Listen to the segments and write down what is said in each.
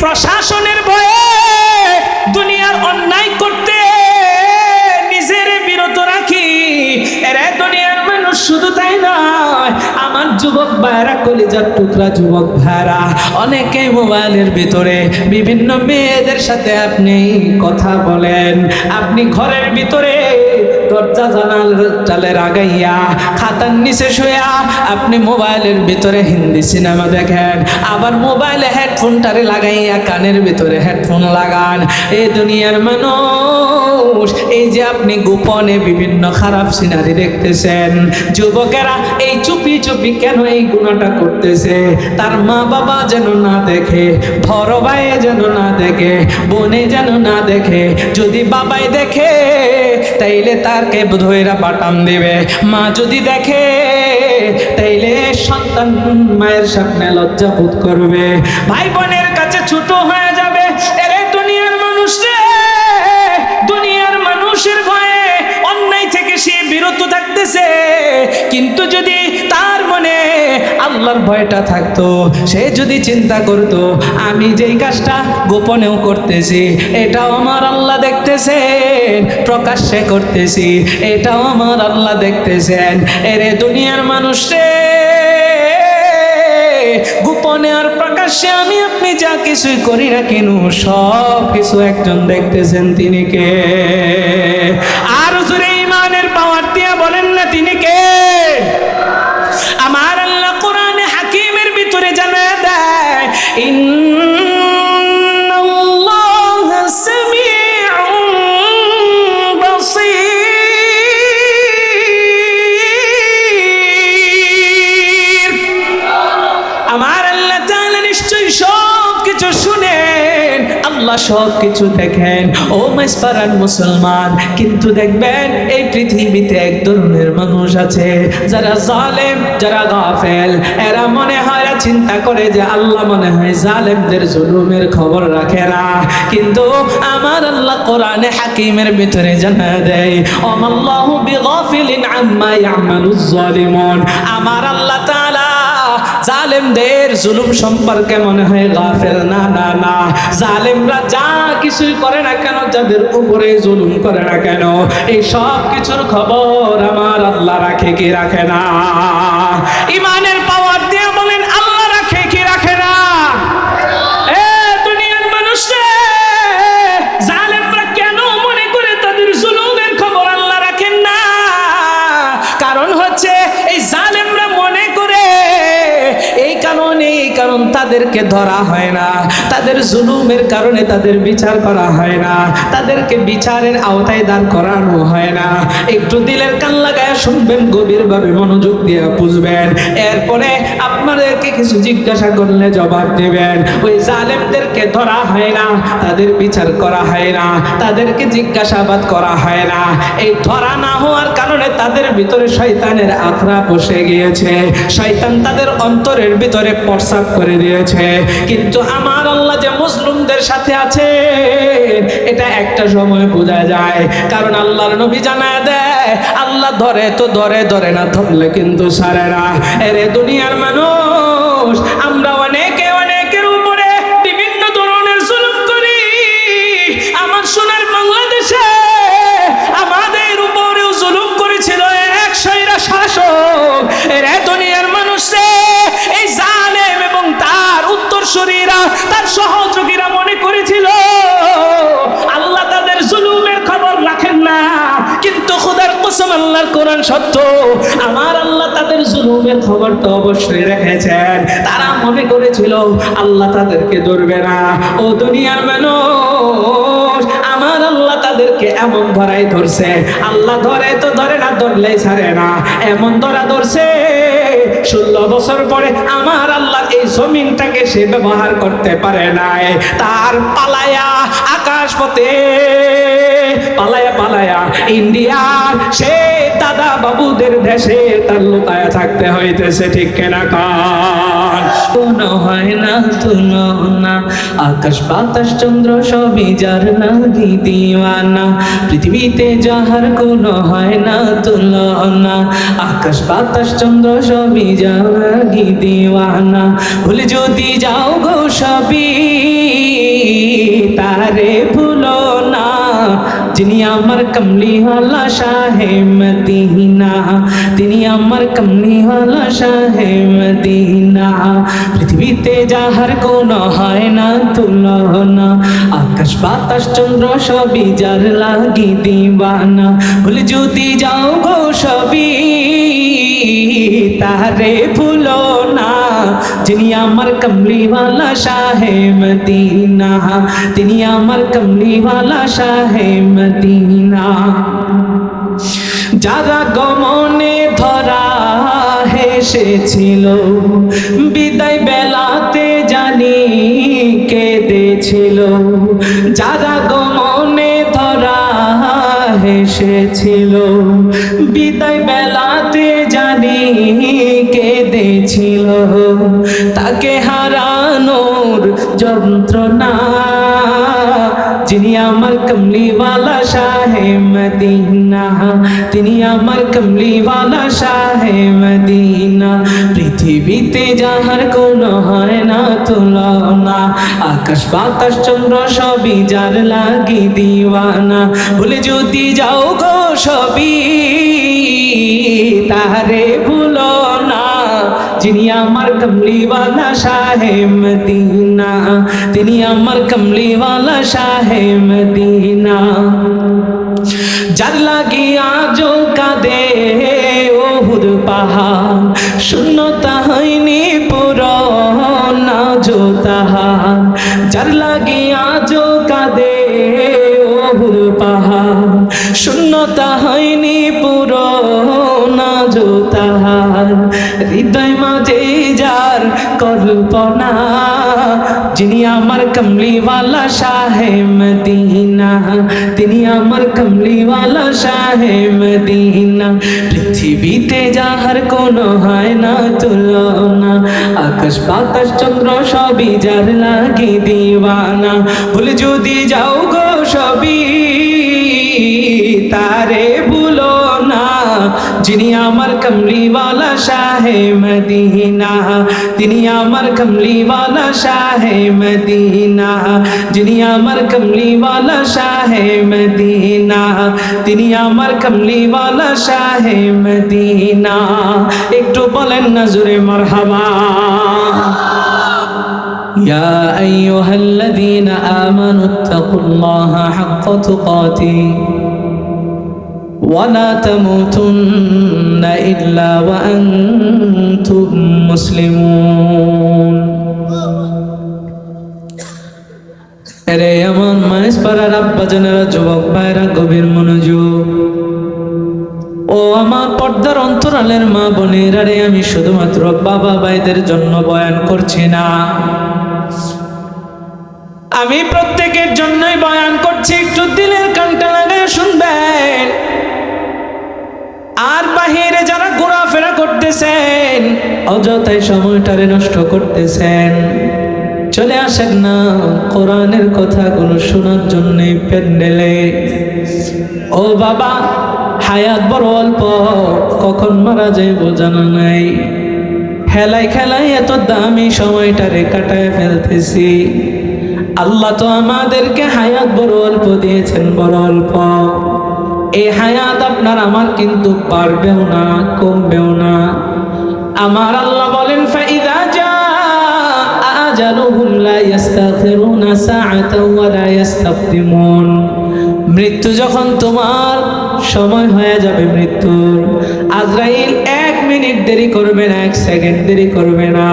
প্রশাসনের ভাইরা কলিজার টুকরা যুবক ভাইরা, অনেকে মোবাইলের ভিতরে বিভিন্ন মেয়েদের সাথে আপনি কথা বলেন। আপনি ঘরের ভিতরে দরজা জানাল চালে রাগাইয়া, খাতার নিচে শুয়া আপনি মোবাইলের ভিতরে হিন্দি সিনেমা দেখেন। আবার মোবাইলে হেডফোনটারে লাগাইয়া কানের ভিতরে হেডফোন লাগান। এ দুনিয়ার মানুষ এই যে আপনি গোপনে বিভিন্ন খারাপ সিনারি দেখতেছেন, যুবকেরা এই চুপি চুপি কেন এই গুণাটা করতেছে? তার মা বাবা যেন না দেখে, বড় ভাই যেন না দেখে, বোনে যেন না দেখে, যদি বাবাই দেখে, তাইলে তারকে ধৈরা পাঠান দেবে। মা যদি দেখে, তাইলে সন্তান মায়ের সামনে লজ্জা বোধ করবে। ভাই বোনের কাছে ছোট হয়ে কিন্তু যদি তার মনে আল্লাহর ভয়টা থাকতো, সে যদি চিন্তা করতো, আমি যেই কাজটা গোপনেও করতেছি, এটাও আমার আল্লাহ দেখতেছেন, প্রকাশ্যে করতেছি, এটাও আমার আল্লাহ দেখতেছেন, এরে দুনিয়ার মানুষ রে। গোপনে আর প্রকাশ্যে আমি আপনি যা কিছুই করি না কেন, সব কিছু একজন দেখতেছেন তিনি কে? সব কিছু দেখেন। ও মাইসপারান মুসলমান, কিন্তু দেখবেন এই পৃথিবীতে এক ধরনের মানুষ আছে, যারা জালেম, যারা গাফেল। এরা মনে হয় চিন্তা করে যে আল্লাহ মনে হয় জালেমদের জুলুমের খবর রাখে না। কিন্তু আমার আল্লাহ কোরআনে হাকিমের ভিতরে জানা দেয় অমাল্লাহু বিগাফিলিন আম্মা ইয়ামালুজ জালিমুন। আমার আল্লাহ জালেমদের জুলুম সম্পর্কে মনে হয় গাফেল। না না না। জালেমরা যা কিছুই করে না কেন, যাদের উপরে জুলুম করে না কেন, এই সব কিছুর খবর আমার আল্লাহ রাখে কি রাখে না? ইমানের তাদেরকে ধরা হয় না। তাদের জুলুমের কারণে তাদের বিচার করা হয় না। তাদেরকে বিচারের আওতায় দাঁড় করানো হয় না। একটু দিলের কান লাগায় শুনবেন, গভীরভাবে মনোযোগ দিয়ে বুঝবেন। এরপরে আপনাদেরকে কিছু জিজ্ঞাসা করলে জবাব দেবেন। ওই জালেমদেরকে ধরা হয় না, তাদের বিচার করা হয় না, তাদেরকে জিজ্ঞাসাবাদ করা হয় না। এই ধরা না হওয়ার কারণে তাদের ভিতরে শয়তানের আখড়া বসে গিয়েছে। শয়তান তাদের অন্তরের ভিতরে প্রসাব করে দিয়েছে। কিন্তু আমার আল্লাহ যে মুসলিমদের সাথে আছে, এটা একটা সময় বোঝা যায়। কারণ আল্লাহর নবী জানা দেয়, আল্লাহ ধরে তো ধরে ধরে না ধরলে কিন্তু সারেরা এরে দুনিয়ার মানুষ কোরআন সত্য। আমার আল্লাহ তাদের জুলুমের খবর তো অবশ্যই রেখেছেন। তারা মনে করেছিল, আল্লাহ তাদেরকে ধরবে না। ও দুনিয়ার মানুষ, আমার আল্লাহ তাদেরকে এমন ধরাই ধরছে। আল্লাহ ধরে তো ধরে না ছাড়ে না। এমন ধরা ধরছে, ষোলো বছর পরে আমার আল্লাহ এই জমিনটাকে সে ব্যবহার করতে পারে নাই। তার পালায়া আকাশ পথে পালায়া পালায়া ইন্ডিয়ার সে দাদা বাবুদের দেশে তার লোকায়া থাকতে হইতেছে, ঠিক কেনা কান? হয় না তুলনা আকাশ, বাতাস, চন্দ্র সবই যার লাগি দিওয়ানা পৃথিবীতে যাহার হয় না তুলনা আকাশ, বাতাস, চন্দ্র সবই যার লাগি দিওয়ানা ভুলে যদি যাও গো সবই, তারে ভুলো না যিনি আমার কমলিওয়ালা শাহে মদিনা, তিনি আমার কমলিওয়ালা শাহে মদিনা। পৃথিবীতে যাহার কোন হয় না তুলনা, আকাশ, বাতাস, চন্দ্র সবই যার লাগি দিবানা। ভুলে যদি যাও গো সবই তারে ভুলো না যিনি আমার কমলিওয়ালা শাহে মদিনা, তিনি আমার কমলিওয়ালা শাহে মদিনা। যারা গমনে ধরা হেসেছিল, বিদায় বেলাতে জানি কেঁদেছিল। যারা গমনে ধরা হেসেছিল, বিদায় বেলাতে তাকে হারানোর যন্ত্রণা, যিনি আমার কমলিওয়ালা শাহে মদিনা, তিনি আমার কমলিওয়ালা শাহে মদিনা। পৃথিবীতে যাহার কোন হয় না তুলনা, আকাশ, বাতাস, চন্দ্র সবই যার লাগি দিওয়ানা। বলে যদি যাও গো সবই, তাহারে ভুলো যিনি আমার কমলিওয়ালা শাহে মদিনা। তিনি আমার কমলিওয়ালা শাহে মদিনা। যার লাগিয়া যো কাদে ওহুদ পাহাড়। শূন্যতা তাহার হৃদয় মাঝে যার কল্পনা, যিনি আমার কমলিওয়ালা শাহে মদিনা, তিনি আমার কমলিওয়ালা শাহে মদিনা। পৃথিবীতে যাহার কোনো হয় না তুলনা, আকাশ বাতাস চন্দ্র সবই যার লাগে দিওয়ানা। ভুলে যদি যাও গো সবই, তারে ভুলো যিনি আমার কমলিওয়ালা শাহে মদিনা তিনি আমার কমলিওয়ালা শাহে মদিনা যিনি আমার কমলিওয়ালা শাহে মদিনা তিনি আমার কমলিওয়ালা শাহে মদিনা একটু বলেন না জুড়ে মারহাবা يا أيها الذين آمنوا اتقوا الله حق تقاته ولا تموتن إلا وأنتم مسلمون রে আমার মায়েস পাড়ার আব্বা জনেরা যুবক ভাইরা গভীর মনোযোগ ও আমার পর্দার অন্তরালের মা বোনেরা রে আমি শুধুমাত্র বাবা ভাইদের জন্য বয়ান করছি না আমি প্রত্যেকের আর বাহিরে যারা ঘোরাফেরা করতেছেন অযথায় সময়টারে নষ্ট করতেছেন। চলে আসেন না, কোরআনের কথাগুলো শোনার জন্য প্যান্ডেলে। ও বাবা, হায়াত বড় অল্প, কখন মারা যাইব জানা নাই। খেলায় খেলায় এত দামি সময়টারে কাটায় ফেলতেছি। আল্লাহ তো আমাদেরকে হায়াত বড় অল্প দিয়েছেন, বড় অল্প। এই হায়াত আপনার আমার কিন্তু পারবেও না, কমবেও না। আমার আল্লাহ বলেন, ফাইদা যা আজালুহুম লা ইস্তাগফিরুনা সাআতাও ওয়া লা ইস্তাকদিমুন মৃত্যু যখন তোমার সময় হয়ে যাবে মৃত্যুর। আজরাইল এক মিনিট দেরি করবে না, এক সেকেন্ড দেরি করবে না।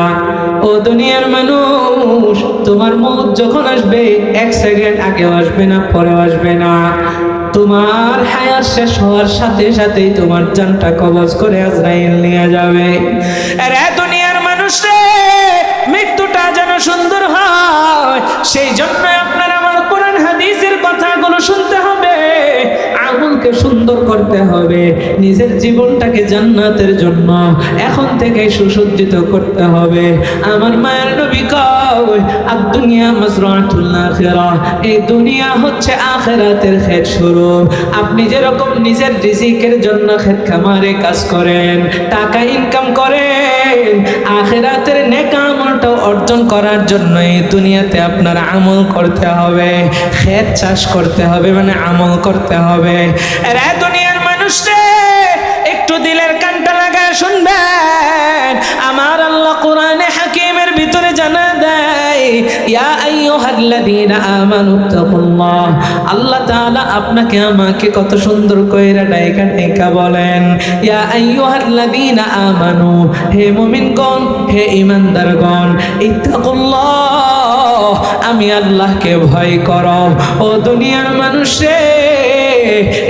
ও দুনিয়ার মানুষ, তোমার মত যখন আসবে, এক সেকেন্ড আগেও আসবে না, পরেও আসবে না। তোমার হায়াত শেষ হওয়ার সাথে সাথেই তোমার জানটা কবজ করে আজরাইল নিয়ে যাবে। রে দুনিয়ার মানুষ রে, মৃত্যুটা যেন সুন্দর হয়, সেই জন্য আপনার আমার কোরআন হাদিসের কথাগুলো শুনতে হবে আমলকে সুন্দর করতে হবে, নিজের জীবনটাকে জান্নাতের জন্য এখন থেকে সুসজ্জিত করতে হবে। আমার মায়ের নবী দুনিয়া মাজরাতুল আখিরা। এই দুনিয়া শুরু আপনি যেরকম নিজের রিজিকের জন্য ক্ষেত খামারে কাজ করেন, টাকা ইনকাম করেন, আখিরাতের নেক অর্জন করার জন্য এই দুনিয়াতে আপনার আমল করতে হবে ক্ষেত চাষ করতে হবে মানে আমল করতে হবে। রে দুনিয়ার মানুষ একটু দিলের কানটা লাগায় শুনবেন। আমার আল্লাহ কোরআনে হাকিমের ভিতরে জানা দেয় ইয়া আইয়ুহাল্লাযীনা আমানু আল্লাহ তাআলা আপনাকে আমাকে কত সুন্দর কইরা ডাইকা ডাইকা বলেন, ইয়া আইয়ুহাল্লাযীনা আমানু, হে মুমিনগণ, হে ঈমানদারগণ, ইত্তাকুল্লাহ, আমি আল্লাহকে ভয় করো। ও দুনিয়ার মানুষে,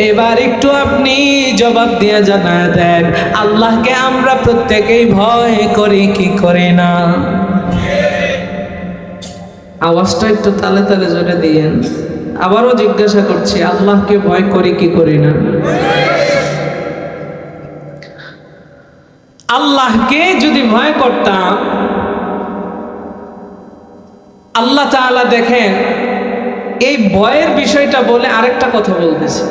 এবার একটু আপনি জবাব দিয়ে জানা দেন, আল্লাহকে আমরা প্রত্যেকেই ভয় করি কি করে না? আওয়াজটা একটু তালে তালে জোরে দিয়েন। আবারও জিজ্ঞাসা করছি, আল্লাহকে ভয় করি কি করি না? আল্লাহকে যদি ভয় করতাম, আল্লাহ তাআলা দেখেন, এই ভয়ের বিষয়টা বলে আরেকটা কথা বলতেছে।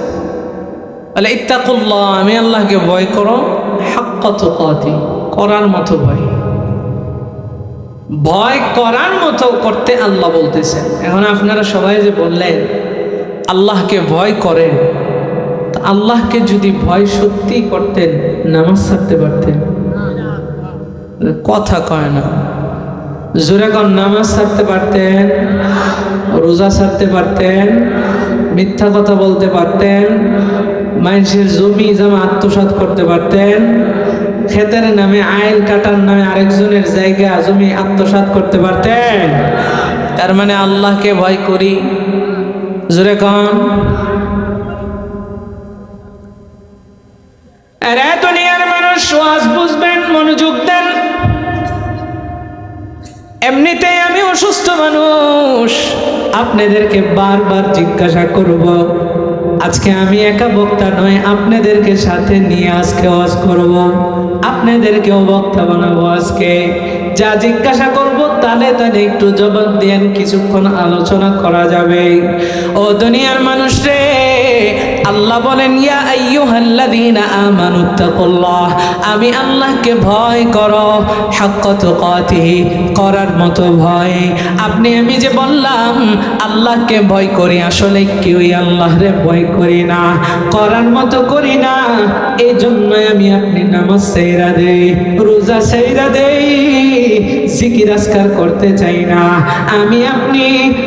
বলে, ইত্তাকুল্লাহ, আমি আল্লাহকে ভয় করো হাক্কাত কাতি করার মতো ভয়। ভয় করার মতো করতে আল্লাহ বলতেছেন। এখন আপনারা সবাই যে বললেন, আল্লাহকে ভয় করেন আল্লাহকে যদি ভয় সত্যি করতেন, নামাজ ছাড়তে পারতেন? কথা কয় না। জোরে কন, নামাজ ছাড়তে পারতেন, রোজা ছাড়তে পারতেন, মিথ্যা কথা বলতে পারতেন, মানুষের জমি জামা আত্মসাৎ করতে পারতেন ক্ষেতের নামে আইন কাটার নামে আরেকজনের জায়গা, জমি আত্মসাৎ করতে পারতেন। তার মানে আল্লাহকে ভয় করি। জোরে কন। দুনিয়ার মানুষ ওয়াজ বুঝবেন, মনোযোগ দেন। এমনিতেই আমি অসুস্থ মানুষ। আপনাদেরকে বারবার জিজ্ঞাসা করব আজকে আমি একা বক্তা নয়, আপনাদেরকে সাথে নিয়ে আজকে ওয়াজ করব। আপনাদেরকেও বক্তা বানাবো আজকে। যা জিজ্ঞাসা করব, তালে তালে একটু জবাব দেন, কিছুক্ষণ আলোচনা করা যাবে। ও দুনিয়ার মানুষ রে আল্লাহ বলেন, ইয়া আমি আল্লাহকে ভয় করো করার মতো ভয়। আপনি, আমি যে বললাম, আল্লাহকে ভয় করি, আসলে কেউই আল্লাহরে ভয় করি না, করার মতো করি না এই জন্য আমি আপনি নামাজ সেইরা দেই, রোজা সেইরা দেই, জিকির করতে চাই না। আমি আপনি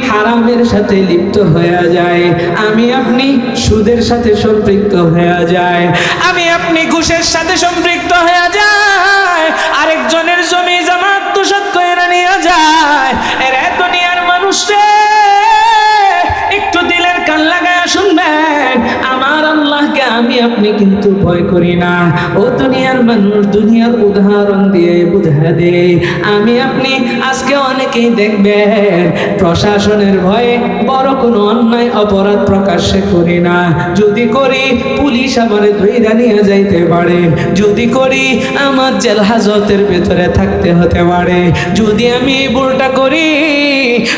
হারামের সাথে লিপ্ত হয়ে যায় আমি আপনি সুদের সাথে সম্পৃক্ত হয়ে যায়। আমি আপনি ঘুষের সাথে সম্পৃক্ত হয়ে যায়। আরেকজনের জমি জামা আত্মসাৎ করে নিয়ে যায়। এর আমি আপনি কিন্তু ভয় করি না। ও দুনিয়ার মানুষ, দুনিয়ার উদাহরণ দিয়ে বুঝা দে। আমি আপনি, আজকে অনেকেই দেখবেন, প্রশাসনের ভয়ে বড় কোনো অন্যায়, অপরাধ প্রকাশ্যে করি না। যদি করি, পুলিশ আমারে ধৈরা নিয়ে যাইতে পারে। যদি করি, আমার জেল হাজতের ভেতরে থাকতে হতে পারে। যদি আমি এই ভুলটা করি,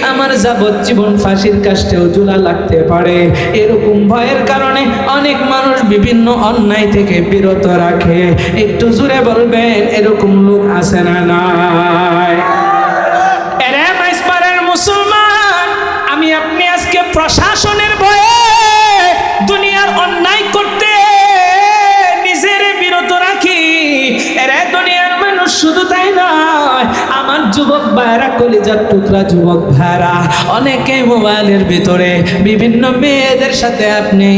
আমার যাবজ্জীবন ফাঁসির কাস্টেও জুলা লাগতে পারে। এরকম ভয়ের কারণে অনেক মানুষ বিভিন্ন অন্যায় থেকে বিরত রাখে। একটু জুড়ে বলবেন এরকম লোক আছে না নাই? যুবক ভাইরা কলিজার টুকরা যুবক ভাইরা অনেকে মোবাইলের ভিতরে বিভিন্ন মেয়েদের সাথে আপনি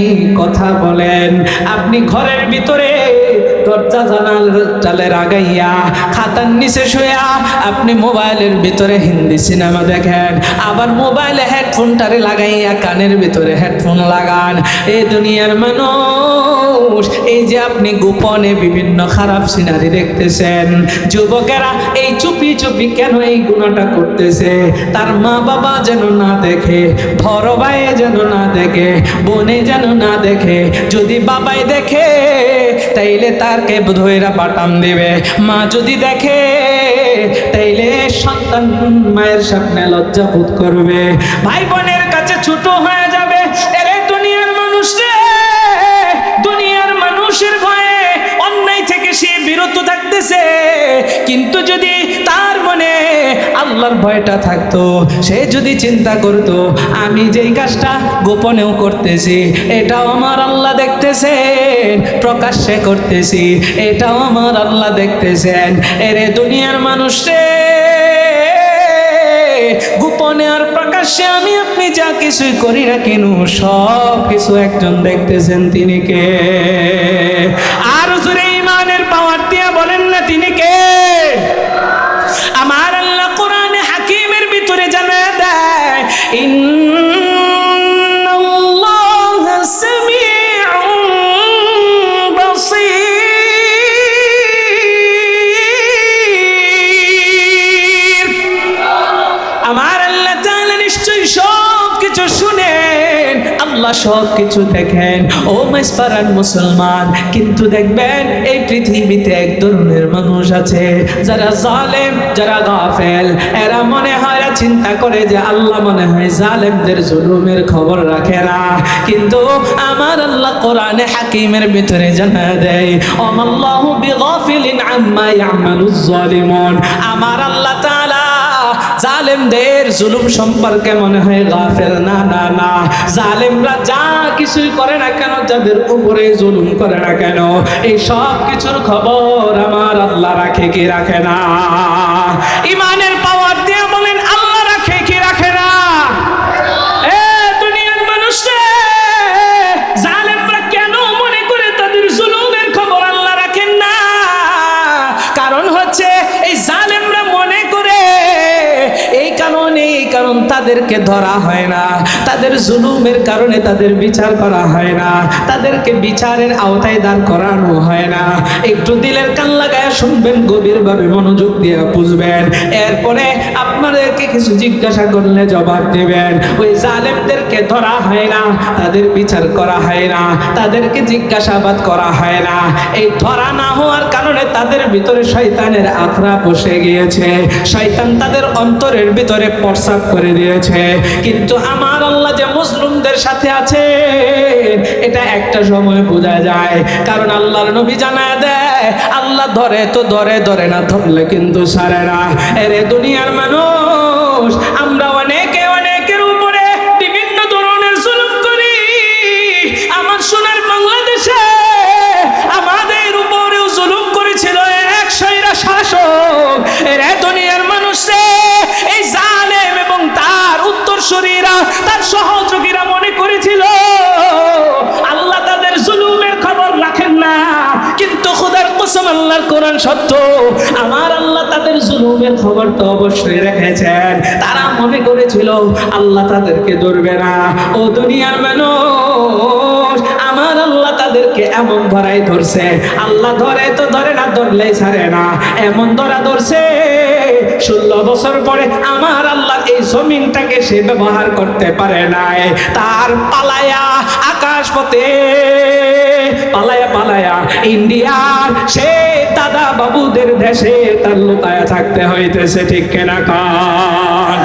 কথা বলেন। আপনি ঘরের ভিতরে দরজা জানাল চালে রাগাইয়া খাতার নিচে শুয়া আপনি মোবাইলের ভিতরে হিন্দি সিনেমা দেখেন। আবার মোবাইলে হেডফোনটারে লাগাইয়া কানের ভিতরে হেডফোন লাগান। এ দুনিয়ার মানুষ মানুষ, এই যে আপনি গোপনে বিভিন্ন খারাপ সিনারি দেখতেছেন, যুবকেরা এই চুপি চুপি কেন এই গুণাটা করতেছে? তার মা বাবা যেন না দেখে, বড় ভাই যেন না দেখে, বোনে যেন না দেখে, যদি বাবাই দেখে, তাইলে তারকে ধৈরা পাঠান দেবে। মা যদি দেখে, তাইলে সন্তান মায়ের সামনে লজ্জা বোধ করবে। ভাই বোনের কাছে ছোট হয়ে কিন্তু যদি তার মনে আল্লাহর ভয়টা থাকতো, সে যদি চিন্তা করতো, আমি যেই কাজটা গোপনেও করতেছি, এটাও আমার আল্লাহ দেখতেছেন, প্রকাশ্যে করতেছি, এটাও আমার আল্লাহ দেখতেছেন। এরে দুনিয়ার মানুষ গোপনে আর প্রকাশ্যে আমি আপনি যা কিছুই করি না কেন সব কিছু একজন দেখতেছেন তিনি কে? সব কিছু দেখেন। ও মাইসপারান মুসলমান, কিন্তু দেখবেন এই পৃথিবীতে এক ধরনের মানুষ আছে, যারা জালেম, যারা গাফেল। এরা মনে হয় চিন্তা করে যে আল্লাহ মনে হয় জালেমদের জুলুমের খবর রাখে না। কিন্তু আমার আল্লাহ কোরআনে হাকিমের ভিতরে জানা দেয়, অমাল্লাহু বিগাফিলিন আম্মা ইয়ামালুজ জালিমুন। আমার আল্লাহ জালেমদের জুলুম সম্পর্কে মনে হয় গাফেল। না না না। জালেমরা যা কিছুই করে না কেন, যাদের উপরে জুলুম করে না কেন? এই সব কিছুর খবর আমার আল্লাহ রাখে কি রাখে না? ইমানের তাদেরকে ধরা হয় না। তাদের জুলুমের কারণে তাদের বিচার করা হয় না। তাদেরকে বিচারের আওতায় দাঁড় করানো হয় না। একটু দিলের কান লাগায় শুনবেন, গভীরভাবে মনোযোগ দিয়ে বুঝবেন। এরপরে আপনাদেরকে কিছু জিজ্ঞাসা করলে জবাব দেবেন। ওই জালেমদেরকে ধরা হয় না, তাদের বিচার করা হয় না, তাদেরকে জিজ্ঞাসাবাদ করা হয় না। এই ধরা না হওয়ার কারণে তাদের ভিতরে শয়তানের আখড়া বসে গিয়েছে। শয়তান তাদের অন্তরের ভিতরে প্রস্রাব করে দিয়েছে। কিন্তু আমার আল্লাহ যে মুসলিমদের সাথে আছে, এটা একটা সময় বোঝা যায়। কারণ আল্লাহর নবী জানা দেয়, আল্লাহ ধরে তো ধরে ধরে না ধরলে কিন্তু সারে না। এরে দুনিয়ার মানুষ কসম আল্লাহর কোরআন সত্য। আমার আল্লাহ তাদের জুলুমের খবর তো অবশ্যই রেখেছেন। তারা মনে করেছিল, আল্লাহ তাদেরকে ধরবে না। ও দুনিয়ার মানুষ, আমার আল্লাহ তাদেরকে এমন ধরাই ধরছে। আল্লাহ ধরে তো ধরে না, ধরলেই ছাড়ে না। এমন ধরা ধরছে, ষোলো বছর পরে আমার আল্লাহ এই জমিনটাকে সে ব্যবহার করতে পারে নাই। তার পালায়া আকাশ পথে পালায়া পালায়া ইন্ডিয়ার সে দাদা বাবুদের দেশে তার লোকায়া থাকতে হইতেছে ঠিক কেনা কান?